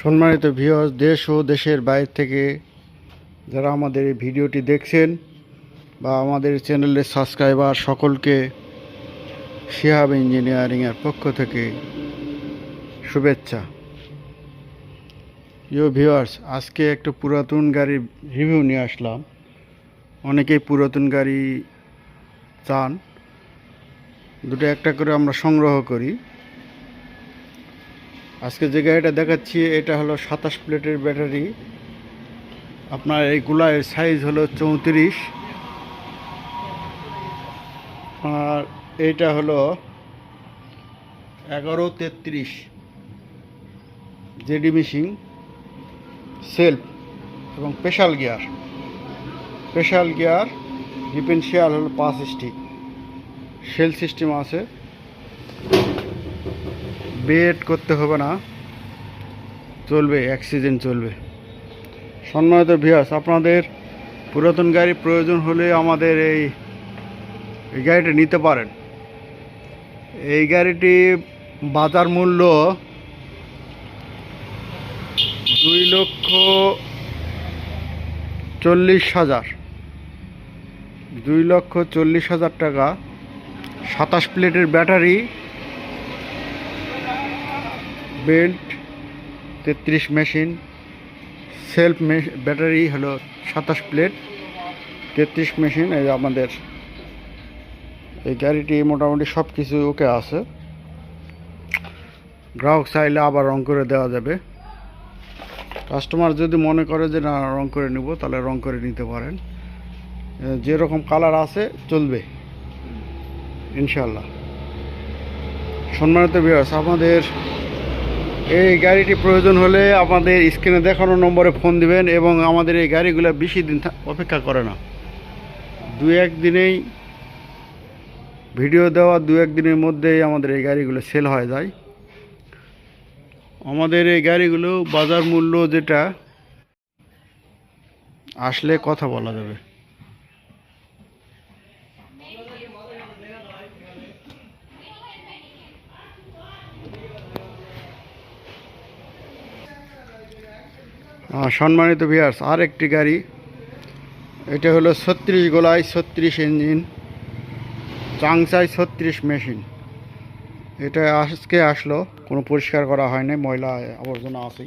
সম্মানিত ভিউয়ার্স দেশ ও দেশের বাইরে থেকে যারা আমাদের এই ভিডিওটি দেখছেন বা আমাদের চ্যানেলের সাবস্ক্রাইবার সকলকে শিহাব ইঞ্জিনিয়ারিংয়ের পক্ষ থেকে শুভেচ্ছা। ইউ ভিউয়ার্স আজকে একটা পুরাতন গাড়ির রিভিউ নিয়ে আসলাম। অনেকেই পুরাতন গাড়ি চান। দুটো একটা করে আমরা সংগ্রহ করি। আজকে যে গাড়িটা দেখাচ্ছি, এটা হলো সাতাশ প্লেটের ব্যাটারি। আপনার এই গুলায়ের সাইজ হলো চৌত্রিশ। আর এইটা হলো এগারো তেত্রিশ। জেডি মিশিং সেলফ এবং special gear special gear differential হলো পাঁচ স্টিক সেল সিস্টেম আছে। বেড করতে হবে না। চলবে অ্যাক্সিডেন্ট চলবে। সম্মানিত ভিয়াস আপনাদের পুরাতন গাড়ি প্রয়োজন হলে আমাদের এই এই গাড়িটা নিতে পারেন। এই গাড়িটি বাজার মূল্য দুই লক্ষ চল্লিশ হাজার। দুই লক্ষ চল্লিশ হাজার টাকা। সাতাশ প্লেটের ব্যাটারি বেল্ট তেত্রিশ মেশিন সেলফ ব্যাটারি হলো সাতাশ প্লেট তেত্রিশ মেশিন এই আমাদের, এই গাড়িটি মোটামুটি সব কিছু ওকে আছে। গ্রাহক চাইলে আবার রং করে দেওয়া যাবে। কাস্টমার যদি মনে করে যে না, রং করে নেব, তাহলে রং করে নিতে পারেন। যেরকম কালার আছে, চলবে। ইনশাল্লাহ সম্মানিত বিয়াস আমাদের এই গাড়িটি প্রয়োজন হলে আমাদের স্ক্রিনে দেখানো নম্বরে ফোন দিবেন এবং আমাদের এই গাড়িগুলো বেশি দিন অপেক্ষা করে না। দু এক দিনেই ভিডিও দেওয়া, দু এক দিনের মধ্যেই আমাদের এই গাড়িগুলো সেল হয়ে যায়। আমাদের এই গাড়িগুলো বাজার মূল্য যেটা, আসলে কথা বলা যাবে। সম্মানিত ভিয়ার্স আর একটি গাড়ি। এটা হলো ছত্রিশ গোলায় ছত্রিশ ইঞ্জিন, চাংচাই ছত্রিশ মেশিন। এটা আজকে আসলো, কোনো পরিষ্কার করা হয়নি ময়লা আবর্জনা আছে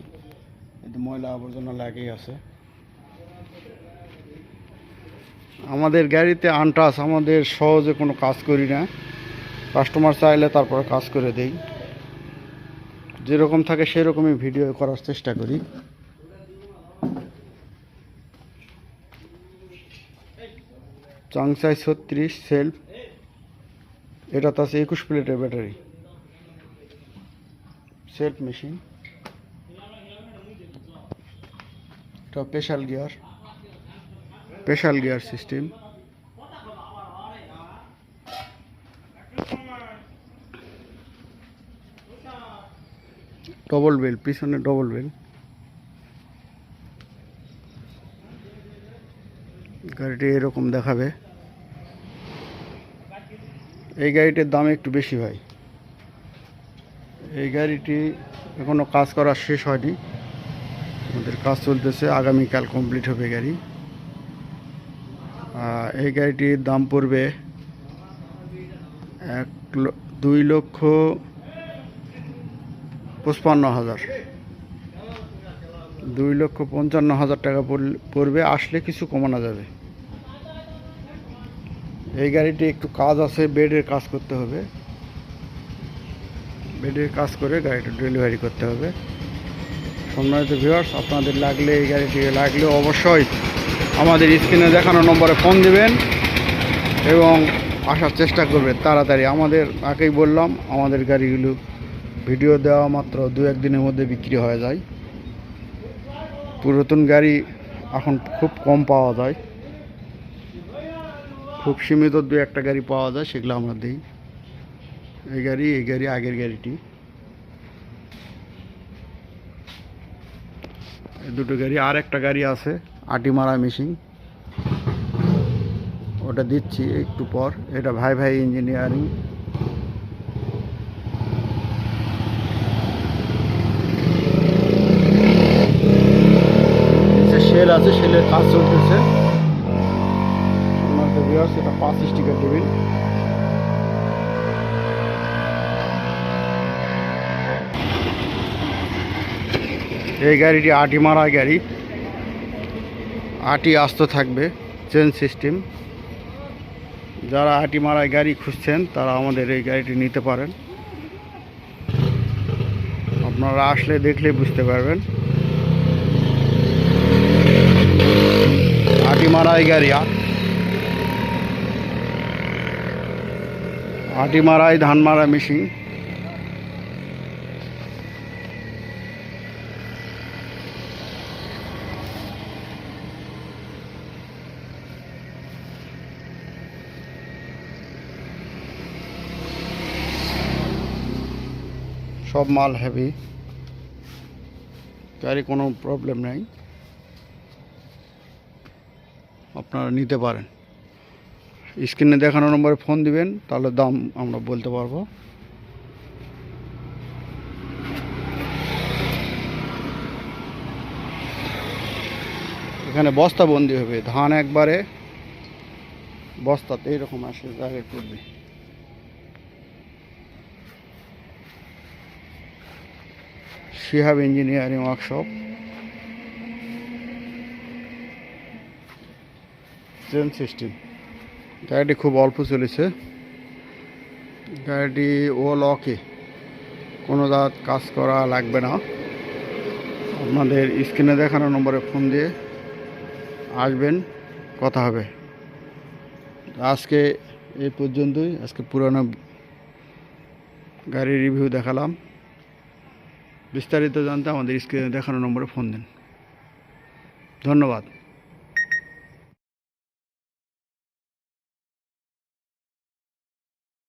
ময়লা আবর্জনা লাগেই আছে। আমাদের গাড়িতে আনটাস আমাদের সহজে কোনো কাজ করি না। কাস্টমার চাইলে তারপরে কাজ করে দেই। যেরকম থাকে সেরকমই ভিডিও করার চেষ্টা করি। চাংসাই ছত্রিশ, সেলফ। এটা তো আছে একুশ প্লেটের ব্যাটারি। Self machine. এটা special gear. Special gear system. Double bell, পিছনে ডবল বেল। গাড়িটি এরকম দেখাবে। এই গাড়িটির দাম একটু বেশি ভাই। এই গাড়িটি এখনও কাজ করা শেষ হয়নি। আমাদের কাজ চলতেছে, আগামীকাল কমপ্লিট হবে গাড়ি। এই গাড়িটির দাম পড়বে এক দুই লক্ষ পঁচপান্ন হাজার। দুই লক্ষ পঞ্চান্ন হাজার টাকা পড়বে, আসলে কিছু কমানো যাবে। এই গাড়িটি একটু কাজ আছে, বেডের কাজ করতে হবে। বেডের কাজ করে গাড়িটা ডেলিভারি করতে হবে। সম্মানিত ভিউয়ার্স আপনাদের লাগলে এই গাড়িটি লাগলে অবশ্যই আমাদের স্ক্রিনে দেখানো নম্বরে ফোন দেবেন এবং আসার চেষ্টা করবেন। তাড়াতাড়ি আমাদের, আগেই বললাম, আমাদের গাড়িগুলো ভিডিও দেওয়া মাত্র দু একদিনের মধ্যে বিক্রি হয়ে যায়। পুরাতন গাড়ি এখন খুব কম পাওয়া যায়। খুব সীমিত দু একটা গাড়ি পাওয়া যায়, সেগুলো আমরা দিই। এই গাড়ি এই গাড়ি, আগের গাড়িটি। দুটো গাড়ি, আর একটা গাড়ি আছে আটি মারা মেশিন। ওটা দিচ্ছি একটু পর, এটা ভাই ভাই ইঞ্জিনিয়ারিং। সেল আছে সেলের কাজ চলতেছে। ভিউয়ার্স এটা পাঁচ স্টিকার টেবিল। এই গাড়িটি আটি মারা গাড়ি। আটি আস্ত থাকবে, চেন সিস্টেম। যারা আটি মারায় গাড়ি খুঁজছেন, তারা আমাদের এই গাড়িটি নিতে পারেন। আপনারা আসলে দেখলে বুঝতে পারবেন। আটি মারাই গাড়ি আটি মারাই ধান মারা মেশিন। সব মাল হেভি গাড়ি কোনো প্রবলেম নেই। আপনারা নিতে পারেন। স্ক্রিনে দেখানো নম্বরে ফোন দিবেন, তাহলে দাম আমরা বলতে পারব। এখানে বস্তা বন্দি হবে, ধান একবারে বস্তাতে এরকম আসে জায়গায় করবে। Shihab engineering workshop. সিস্টেম গাড়িটি খুব অল্প চলেছে। গাড়িটি ও লকে কোনো দাঁত কাজ করা লাগবে না। আপনাদের স্ক্রিনে দেখানো নম্বরে ফোন দিয়ে আসবেন, কথা হবে। আজকে এই পর্যন্তই। আজকে পুরানো গাড়ির রিভিউ দেখালাম। বিস্তারিত জানতে আমাদের স্ক্রিনে দেখানো নম্বরে ফোন দিন। ধন্যবাদ।